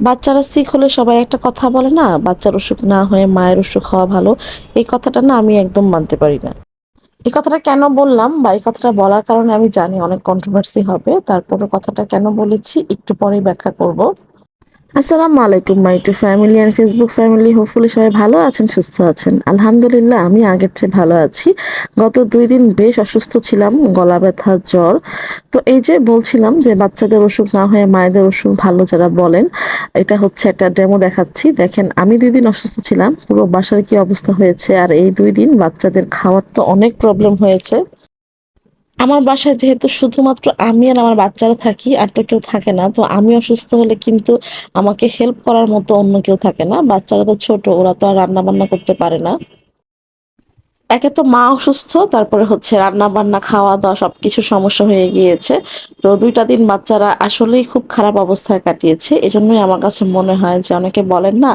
বাচ্চারা সিক হলে সবাই একটা কথা বলে না, বাচ্চার অসুখ না হয়ে মায়ের অসুখ হওয়া ভালো। এই কথাটা না আমি একদম মানতে পারি না। এই কথাটা কেন বললাম বা এই কথাটা বলার কারণে আমি জানি অনেক কন্ট্রোভার্সি হবে। তারপরে কথাটা কেন বলেছি একটু পরেই ব্যাখ্যা করব। আসসালামু আলাইকুম my to family and Facebook family hopefully সবাই ভালো আছেন, সুস্থ আছেন। আলহামদুলিল্লাহ, আমি আগের চেয়ে ভালো আছি। গত দুই দিন বেশ অসুস্থ ছিলাম, গলা ব্যথা, জ্বর। তো এই যে বলছিলাম যে বাচ্চাদের অসুখ না হয়ে মায়েদের অসুখ ভালো যারা বলেন, এটা হচ্ছে একটা ডেমো দেখাচ্ছি। দেখেন, আমি দুই দিন অসুস্থ ছিলাম, পুরো বাসার কি অবস্থা হয়েছে? আর এই দুই দিন বাচ্চাদের খাওয়ার তো অনেক প্রবলেম হয়েছে। আমার বাসায় যেহেতু শুধুমাত্র আমি আর আমার বাচ্চারা থাকি, আর তো কেউ থাকে না, তো আমি অসুস্থ হলে কিন্তু আমাকে হেল্প করার মতো অন্য কেউ থাকে না। বাচ্চারা তো ছোট, ওরা তো আর রান্না বান্না করতে পারে না। একে তো মা অসুস্থ, তারপরে হচ্ছে রান্না বান্না খাওয়া দাওয়া সবকিছু সমস্যা হয়ে গিয়েছে। তো দুইটা দিন বাচ্চারা আসলেই খুব খারাপ অবস্থায় কাটিয়েছে। এজন্যই আমার কাছে মনে হয় যে অনেকে বলেন না,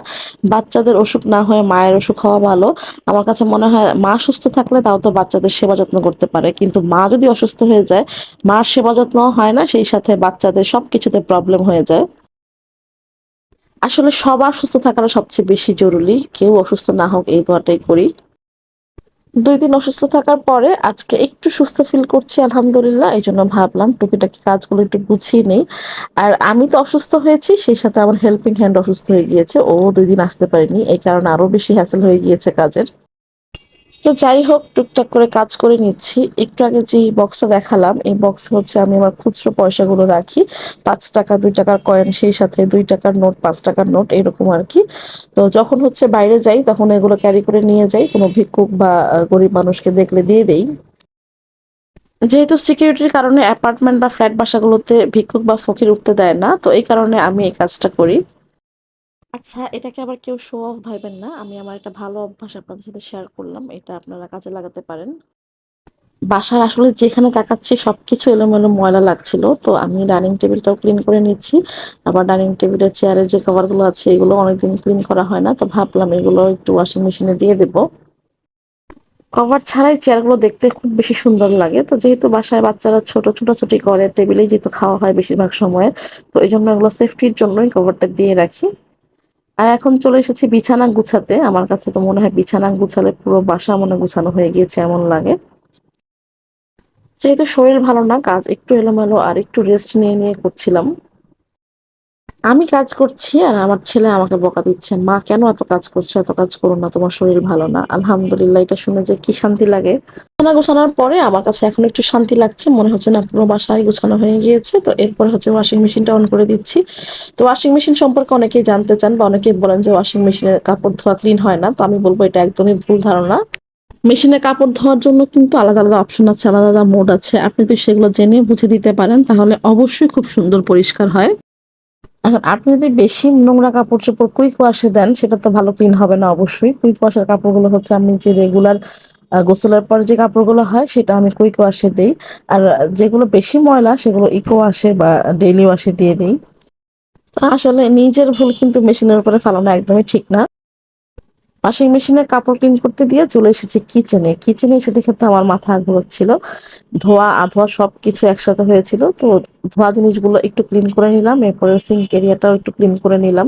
বাচ্চাদের অসুখ না হয়ে মায়ের অসুখ হওয়া ভালো। আমার কাছে মনে হয় মা সুস্থ থাকলে তাও তো বাচ্চাদের সেবা যত্ন করতে পারে। কিন্তু মা যদি অসুস্থ হয়ে যায়, মার সেবা যত্ন হয় না, সেই সাথে বাচ্চাদের সব কিছুতে প্রবলেম হয়ে যায়। আসলে সবার সুস্থ থাকাটা সবচেয়ে বেশি জরুরি। কেউ অসুস্থ না হোক, এই দোয়াটাই করি। দুই দিন অসুস্থ থাকার পরে আজকে একটু সুস্থ ফিল করছি, আলহামদুলিল্লাহ। এই জন্য ভাবলাম টুকিটাকি কাজগুলো একটু গুছিয়ে নেই। আর আমি তো অসুস্থ হয়েছি, সেই সাথে আমার হেল্পিং হ্যান্ড অসুস্থ হয়ে গিয়েছে। ও দুই দিন আসতে পারেনি, এই কারণে আরও বেশি হ্যাসেল হয়ে গিয়েছে কাজের। তো যাই হোক, টুকটাক করে কাজ করে নিচ্ছি। একটু আগে যে বক্সটা দেখালাম, এই বক্স হচ্ছে আমি আমার খুচরো পয়সাগুলো রাখি। পাঁচ টাকা, দুই টাকার কয়েন সেই সাথে দুই টাকার নোট পাঁচ টাকার নোট এরকম আর কি। তো যখন হচ্ছে বাইরে যাই, তখন এগুলো ক্যারি করে নিয়ে যাই। কোনো ভিক্ষুক বা গরিব মানুষকে দেখলে দিয়ে দেই। যেহেতু সিকিউরিটির কারণে অ্যাপার্টমেন্ট বা ফ্ল্যাট বাসাগুলোতে ভিক্ষুক বা ফকির উঠতে দেয় না, তো এই কারণে আমি এই কাজটা করি। আচ্ছা এটাকে আবার কেউ শো অফ ভাইবেন না। আমি আমার একটা ভালো অভ্যাস আপনাদের সাথে শেয়ার করলাম। এটা আপনারা কাজে লাগাতে পারেন। বাসার আসলে যেখানে তাকাচ্ছি সবকিছু এলোমেলো ময়লা লাগছিল। তো আমি ডাইনিং টেবিলটাও ক্লিন করে নিচ্ছি। আবার ডাইনিং টেবিলের চেয়ারের যে কভারগুলো আছে, এগুলো অনেকদিন ক্লিন করা হয় না। তো ভাবলাম এগুলো একটু ওয়াশিং মেশিনে দিয়ে দেবো। কভার ছাড়াই চেয়ারগুলো দেখতে খুব বেশি সুন্দর লাগে। তো যেহেতু বাসায় বাচ্চারা ছোট, ছোটাছুটি করে টেবিলেই যেহেতু খাওয়া হয় বেশিরভাগ সময়ে, তো এই জন্য এগুলো সেফটির জন্যই কভারটা দিয়ে রাখি। আর এখন চলে এসেছি বিছানা গুছাতে। আমার কাছে তো মনে হয় বিছানা গুছালে পুরো বাসা মনে গুছানো হয়ে গিয়েছে, এমন লাগে। যেহেতু শরীর ভালো না, কাজ একটু এলোমেলো আর একটু রেস্ট নিয়ে নিয়ে করছিলাম। আমি কাজ করছি আর আমার ছেলে আমাকে বকা দিচ্ছে। মা, কেন এত কাজ করছে? এত কাজ করো না, তোমার শরীর ভালো না। আলহামদুলিল্লাহ, এটা শুনে যে কি শান্তি লাগে। বিছানা গোছানোর পরে আমার কাছে এখন একটু শান্তি লাগছে। মনে হচ্ছে না পুরো বাসায় গোছানো হয়ে গিয়েছে। তো এরপর হচ্ছে ওয়াশিং মেশিনটা অন করে দিচ্ছি। তো ওয়াশিং মেশিন সম্পর্কে অনেকেই জানতে চান বা অনেকেই বলেন যে ওয়াশিং মেশিনে কাপড় ধোয়া ক্লিন হয় না। তো আমি বলব এটা একদমই ভুল ধারণা। মেশিনে কাপড় ধোয়ার জন্য কিন্তু আলাদা আলাদা অপশন আছে, আলাদা আলাদা মোড আছে। আপনি যদি সেগুলো জেনে বুঝে দিতে পারেন, তাহলে অবশ্যই খুব সুন্দর পরিষ্কার হয়। এখন আপনি যদি বেশি নোংরা কাপড় চোপড় কুইক ওয়াশে দেন, সেটা তো ভালো ক্লিন হবে না অবশ্যই। কুইক ওয়াশের কাপড়গুলো হচ্ছে আমি যে রেগুলার গোসলের পর যে কাপড়গুলো হয়, সেটা আমি কুইক ওয়াশে দিই। আর যেগুলো বেশি ময়লা, সেগুলো ইকো ওয়াশে বা ডেইলি ওয়াশে দিয়ে দিই। আসলে নিজের ভুল কিন্তু মেশিনের উপরে ফেলানো একদমই ঠিক না। ওয়াশিং মেশিনে কাপড় ক্লিন করতে দিয়ে চলে এসেছি কিচেনে কিচেনে এসে দেখে তো আমার মাথা ঘুরোচ্ছিল। ধোয়া, আধোয়া সব কিছু একসাথে হয়েছিল। তো ধোয়া জিনিসগুলো একটু ক্লিন করে নিলাম। এরপরে সিঙ্ক এরিয়াটাও একটু ক্লিন করে নিলাম।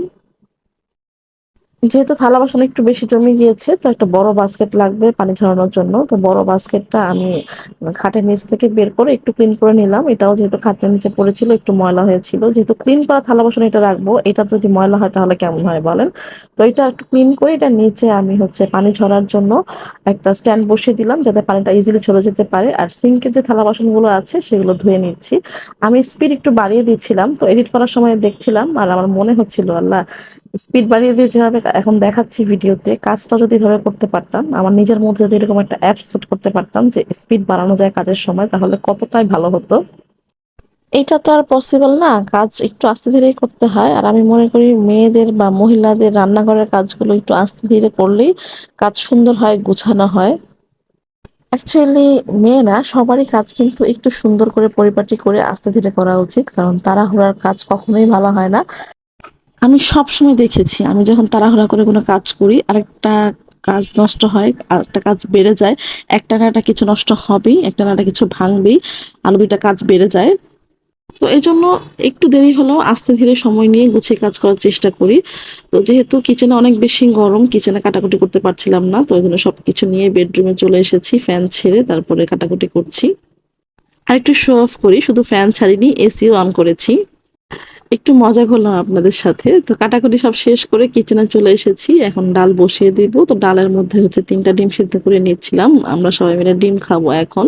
যেহেতু থালা বাসন একটু বেশি জমে গিয়েছে, তো একটা বড় বাস্কেট লাগবে পানি ঝরানোর জন্য। তো বড় বাস্কেটটা আমি খাটের নিচ থেকে বের করে একটু ক্লিন করে নিলাম। এটাও যেহেতু খাটের নিচে পড়েছিল, একটু ময়লা হয়েছিল। যেহেতু ক্লিন করা থালা বাসন এটা রাখব, এটা যদি ময়লা হয় তাহলে কেমন হয় বলেন? তো এটা একটু ক্লিন করে এটা নিচে আমি হচ্ছে পানি ঝরার জন্য একটা স্ট্যান্ড বসিয়ে দিলাম যাতে পানিটা ইজিলি চলে যেতে পারে। আর সিঙ্কের যে থালা বাসনগুলো আছে সেগুলো ধুয়ে নিচ্ছি। আমি স্পিড একটু বাড়িয়ে দিচ্ছিলাম, তো এডিট করার সময় দেখছিলাম আর আমার মনে হচ্ছিল, আল্লাহ স্পিড বাড়িয়ে দিয়ে যেভাবে এখন দেখাচ্ছি ভিডিওতে। কাজটা যদি এভাবে করতে পারতাম, আমার নিজের মধ্যে যদি এরকম একটা অ্যাপ সেট করতে পারতাম যে স্পিড বাড়ানো যায় কাজের সময়, তাহলে কতটাই ভালো হতো। এটা তো আর পসিবল না, কাজ একটু আস্তে ধীরেই করতে হয়। আর আমি মনে করি মেয়েদের বা মহিলাদের রান্নাঘরের কাজগুলো একটু আস্তে ধীরে করলেই কাজ সুন্দর হয়, গুছানো হয়। অ্যাকচুয়ালি মেয়েরা সবারই কাজ কিন্তু একটু সুন্দর করে পরিপাটি করে আস্তে ধীরে করা উচিত, কারণ তাড়াহুড়ার কাজ কখনোই ভালো হয় না। আমি সব সময় দেখেছি, আমি যখন তাড়াহুড়া করে কোনো কাজ করি, আরেকটা কাজ নষ্ট হয়, আরেকটা কাজ বেড়ে যায়, একটা না একটা কিছু নষ্ট হবেই, একটা না একটা কিছু ভাঙবেই আলু দুইটা কাজ বেড়ে যায়। তো এই জন্য একটু দেরি হলেও আস্তে ধীরে সময় নিয়ে গুছিয়ে কাজ করার চেষ্টা করি। তো যেহেতু কিচেনে অনেক বেশি গরম, কিচেনে কাটাকুটি করতে পারছিলাম না, তো ওই জন্য সব কিছু নিয়ে বেডরুমে চলে এসেছি, ফ্যান ছেড়ে তারপরে কাটাকুটি করছি। আর একটু শো অফ করি, শুধু ফ্যান ছাড়িনি, এসিও অন করেছি। একটু মজা করলাম আপনাদের সাথে। তো কাটাকুটি সব শেষ করে কিচেনে চলে এসেছি। এখন ডাল বসিয়ে দিব। তো ডালের মধ্যে হচ্ছে তিনটা ডিম সিদ্ধ করে নিচ্ছিলাম আমরা সবাই মিলে ডিম খাব এখন।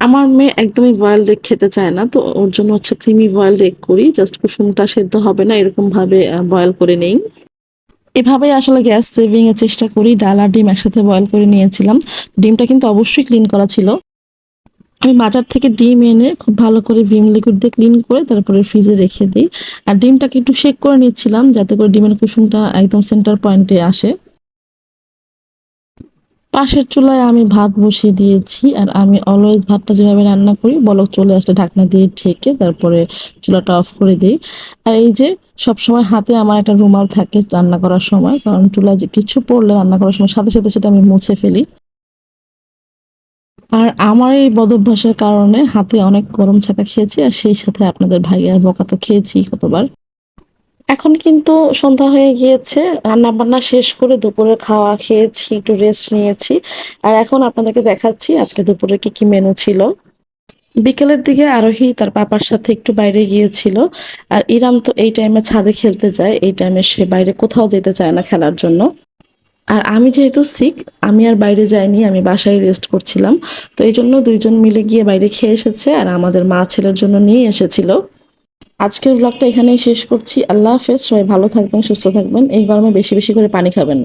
আমার মেয়ে একদমই বয়েল এগ খেতে চায় না। তো ওর জন্য হচ্ছে ক্রিমি বয়েল এগ করি। জাস্ট কুসুমটা সেদ্ধ হবে না এরকম ভাবে বয়েল করে নেই। এভাবে আসলে গ্যাস সেভিং এর চেষ্টা করি। ডাল আর ডিম একসাথে বয়েল করে নিয়েছিলাম। ডিমটা কিন্তু অবশ্যই ক্লিন করা ছিল। আমি বাজার থেকে ডিম এনে খুব ভালো করে ভিম লিকুইড দিয়ে ক্লিন করে তারপরে ফ্রিজে রেখে দিই। আর ডিমটাকে একটু শেক করে নিচ্ছিলাম যাতে করে ডিমের কুসুমটা একদম সেন্টার পয়েন্টে আসে। পাশের চুলায় আমি ভাত বসিয়ে দিয়েছি আর আমি অলওয়েজ ভাতটা যেভাবে রান্না করি, বলক চলে আসলে ঢাকনা দিয়ে ঢেকে তারপরে চুলাটা অফ করে দিই। আর এই যে সব সময় হাতে আমার একটা রুমাল থাকে রান্না করার সময়, কারণ চুলায় যে কিছু পড়লে রান্না করার সময় সাথে সাথে সেটা আমি মুছে ফেলি। আর আমার এই বদভ্যাসের কারণে হাতে অনেক গরম ছাকা খেয়েছি, আর সেই সাথে আপনাদের ভাইয়ার বকা তো খেয়েছি কতবার। এখন কিন্তু সন্ধ্যা হয়ে গিয়েছে রান্না বান্না শেষ করে দুপুরে খাওয়া খেয়েছি, একটু রেস্ট নিয়েছি। আর এখন আপনাদেরকে দেখাচ্ছি আজকে দুপুরে কি কি মেনু ছিল। বিকেলের দিকে আরোহী তার পাপার সাথে একটু বাইরে গিয়েছিল, আর ইরাম তো এই টাইমে ছাদে খেলতে যায়, এই টাইমে সে বাইরে কোথাও যেতে চায় না খেলার জন্য। আর আমি যেহেতু সিক আমি আর বাইরে যাইনি, আমি বাসায় রেস্ট করছিলাম। তো এই জন্য দুইজন মিলে গিয়ে বাইরে খেয়ে এসেছে আর আমাদের মা ছেলের জন্য নিয়ে এসেছিল। আজকের ব্লগটা এখানেই শেষ করছি। আল্লাহ হাফেজ, সবাই ভালো থাকবেন, সুস্থ থাকবেন। এই গরমে বেশি বেশি করে পানি খাবেন।